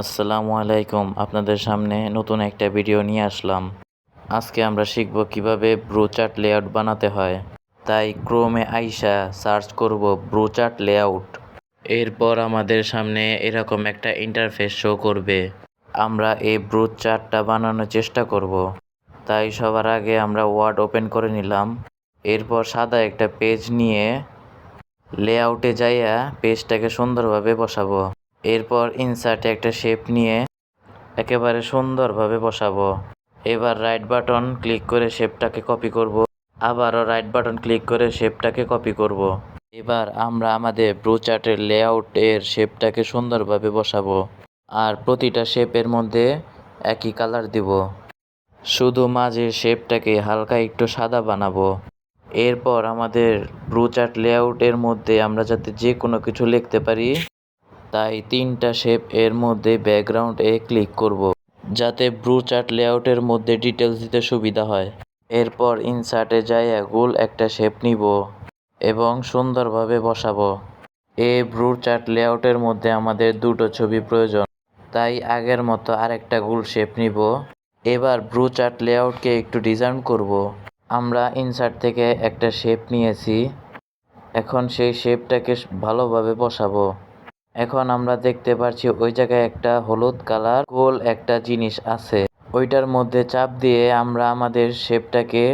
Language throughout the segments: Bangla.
আসসালামু আলাইকুম। আপনাদের সামনে নতুন একটা ভিডিও নিয়ে আসলাম। আজকে আমরা শিখব কীভাবে ব্রোচার্ট লেআউট বানাতে হয়। তাই ক্রোমে আইসা সার্চ করব ব্রোচার্ট লেআউট। এরপর আমাদের সামনে এরকম একটা ইন্টারফেস শো করবে। আমরা এই ব্রোচার্টটা বানানোর চেষ্টা করব। তাই সবার আগে আমরা ওয়ার্ড ওপেন করে নিলাম। এরপর সাদা একটা পেজ নিয়ে লেআউটে যাইয়া পেজটাকে সুন্দরভাবে বসাবো। এরপর ইনসার্টে একটা শেপ নিয়ে একেবারে সুন্দরভাবে বসাবো। এবার রাইট বাটন ক্লিক করে শেপটাকে কপি করব। আবারও রাইট বাটন ক্লিক করে শেপটাকে কপি করব। এবার আমরা আমাদের ব্রোচার্টের লেআউট এর শেপটাকে সুন্দরভাবে বসাবো। আর প্রতিটা শেপের মধ্যে একই কালার দিব। শুধু মাঝের শেপটাকে হালকা একটু সাদা বানাবো। এরপর আমাদের ব্রুচার্ট লেআউটের মধ্যে আমরা যাতে যে কোনো কিছু লিখতে পারি তাই তিনটা শেপ এর মধ্যে ব্যাকগ্রাউন্ড এ ক্লিক করব, যাতে ব্রুচার্ট লেআউটের মধ্যে ডিটেলস দিতে সুবিধা হয়। এরপর ইনসার্টে যাইয়া গোল একটা শেপ নিব এবং সুন্দরভাবে বসাবো। এই ব্রুচার্ট লেআউটের মধ্যে আমাদের দুটো ছবি প্রয়োজন, তাই আগের মতো আরেকটা গোল শেপ নিব। এবার ব্রু চার্ট লেআউটকে একটু ডিজাইন করব। আমরা ইনসার্ট থেকে একটা শেপ নিয়েছি, এখন সেই শেপটাকে ভালোভাবে বসাবো। এখন আমরা দেখতে পারছি ওই জায়গায় একটা হলুদ কালার গোল একটা জিনিস আছে। ওইটার মধ্যে চাপ দিয়ে আমরা আমাদের শেপটাকে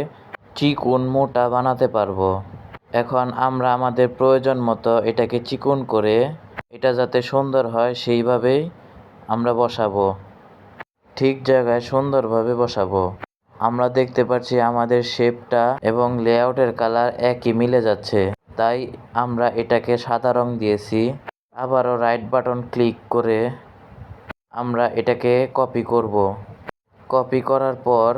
চিকুন মোটা বানাতে পারব। এখন আমরা আমাদের প্রয়োজন মতো এটাকে চিকুন করে এটা যাতে সুন্দর হয় সেইভাবেই আমরা বসাবো। ঠিক জায়গায় সুন্দরভাবে বসাবো। আমরা দেখতে পাচ্ছি আমাদের শেপটা এবং লেআউটের কালার একই মিলে যাচ্ছে। তাই আমরা এটাকে সাদা রং দিয়েছি। আবারও রাইট বাটন ক্লিক করে আমরা এটাকে কপি করব। কপি করার পর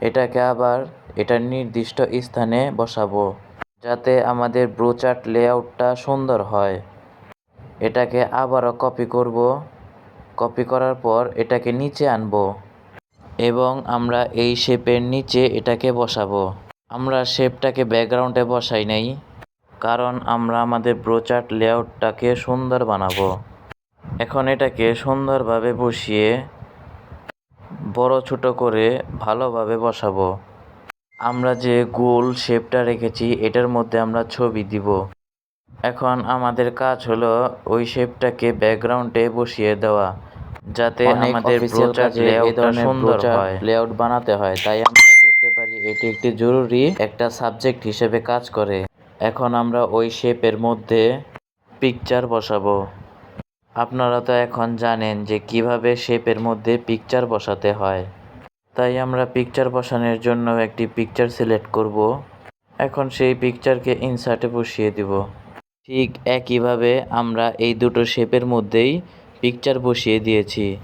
এটাকে আবার এটা নির্দিষ্ট স্থানে বসাবো, যাতে আমাদের ব্রোচার্ট লেআউটটা সুন্দর হয়। এটাকে আবারও কপি করব। কপি করার পর এটাকে নিচে আনব এবং আমরা এই শেপের নিচে এটাকে বসাবো। আমরা শেপটাকে ব্যাকগ্রাউন্ডে বসাই নাই। কারণ আমরা আমাদের ব্রোচার্ট লেআউটটাকে সুন্দর বানাবো। এখন এটাকে সুন্দরভাবে বসিয়ে বড় ছোট করে ভালোভাবে বসাবো। আমরা যে গোল শেপটা রেখেছি এটার মধ্যে আমরা ছবি দিব। এখন আমাদের কাজ হলো ওই শেপটাকে ব্যাকগ্রাউন্ডে বসিয়ে দেওয়া যাতে আমাদের লেআউটটা সুন্দর হয়। লেআউট বানাতে হয় তাই আমরা ধরতে পারি এটি একটি জরুরি একটা সাবজেক্ট হিসেবে কাজ করে। এখন আমরা ওই শেপের মধ্যে পিকচার বসাবো। আপনারা তো এখন জানেন যে কীভাবে শেপের মধ্যে পিকচার বসাতে হয়। তাই আমরা পিকচার বসানোর জন্য একটি পিকচার সিলেক্ট করব। এখন সেই পিকচারকে ইনসার্টে বসিয়ে দিব। ঠিক একইভাবে আমরা এই দুটো শেপের মধ্যেই পিকচার বসিয়ে দিয়েছি।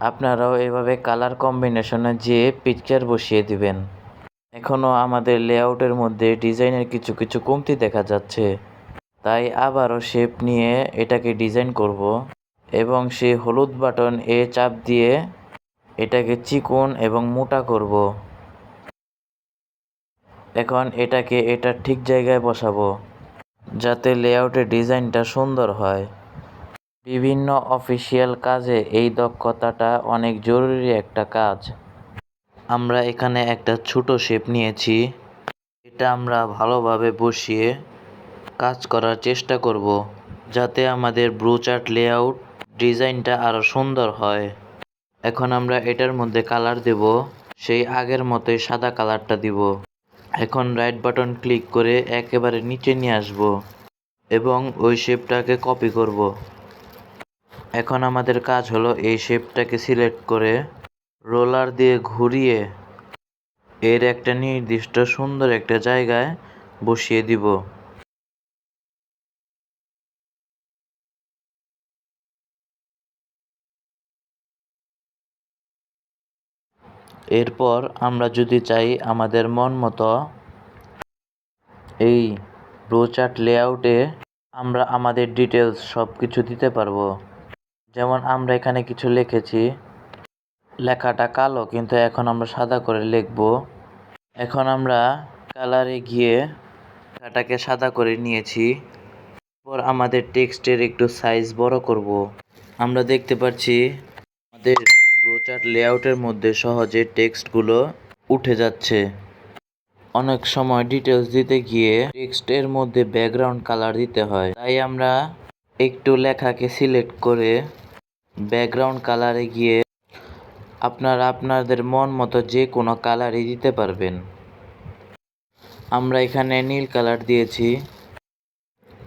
আপনারাও এভাবে কালার কম্বিনেশনে যে পিকচার বসিয়ে দিবেন। এখনও আমাদের লেআউটের মধ্যে ডিজাইনের কিছু কিছু কমতি দেখা যাচ্ছে। তাই আবারও শেপ নিয়ে এটাকে ডিজাইন করব এবং সেই হলুদ বাটন এ চাপ দিয়ে এটাকে চিকন এবং মোটা করব। এখন এটাকে এটা ঠিক জায়গায় বসাবো যাতে লেআউটের ডিজাইনটা সুন্দর হয়। বিভিন্ন অফিসিয়াল কাজে এই দক্ষতাটা অনেক জরুরি একটা কাজ। আমরা এখানে একটা ছোট শেপ নিয়েছি। এটা আমরা ভালোভাবে বসিয়ে কাজ করার চেষ্টা করব, যাতে আমাদের ব্রুচার্ট লেআউট ডিজাইনটা আরও সুন্দর হয়। এখন আমরা এটার মধ্যে কালার দেব, সেই আগের মতোই সাদা কালারটা দিব। এখন রাইট বাটন ক্লিক করে একেবারে নিচে নিয়ে আসব এবং ওই শেপটাকে কপি করব। এখন আমাদের কাজ হলো এই শেপটাকে সিলেক্ট করে রোলার দিয়ে ঘুরিয়ে এর একটা নির্দিষ্ট সুন্দর একটা জায়গায় বসিয়ে দিব। এরপর আমরা যদি চাই আমাদের মন মতো এই ব্রোচার্ট লেআউটে আমরা আমাদের ডিটেলস সব কিছু দিতে পারব। যেমন আমরা এখানে কিছু লিখেছি। লেখাটা কালো, কিন্তু এখন আমরা সাদা করে লিখব। এখন আমরা কালারে গিয়ে লেখাটাকে সাদা করে নিয়েছি। এরপর আমাদের টেক্সটের একটু সাইজ বড় করব। আমরা দেখতে পাচ্ছি আমাদের ব্রোচার লেআউটের মধ্যে সহজে টেক্সটগুলো উঠে যাচ্ছে। অনেক সময় ডিটেলস দিতে গিয়ে টেক্সটের মধ্যে ব্যাকগ্রাউন্ড কালার দিতে হয়। তাই আমরা একটু লেখাকে সিলেক্ট করে ব্যাকগ্রাউন্ড কালারে গিয়ে আপনারা আপনাদের মন মতো যে কোনো কালারই দিতে পারবেন। আমরা এখানে নীল কালার দিয়েছি।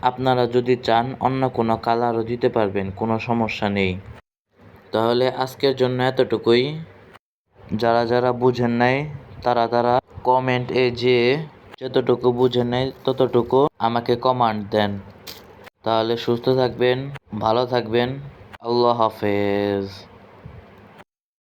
আপনারা যদি চান অন্য কোনো কালারও দিতে পারবেন, কোনো সমস্যা নেই। তাহলে আজকের জন্য এতটুকুই। যারা যারা বুঝেন নাই, তারা তারা কমেন্ট এ যে যতটুকু বুঝেন নাই, ততটুকু আমাকে কমান্ড দেন। তাহলে সুস্থ থাকবেন, ভালো থাকবেন। আল্লাহ হাফেজ।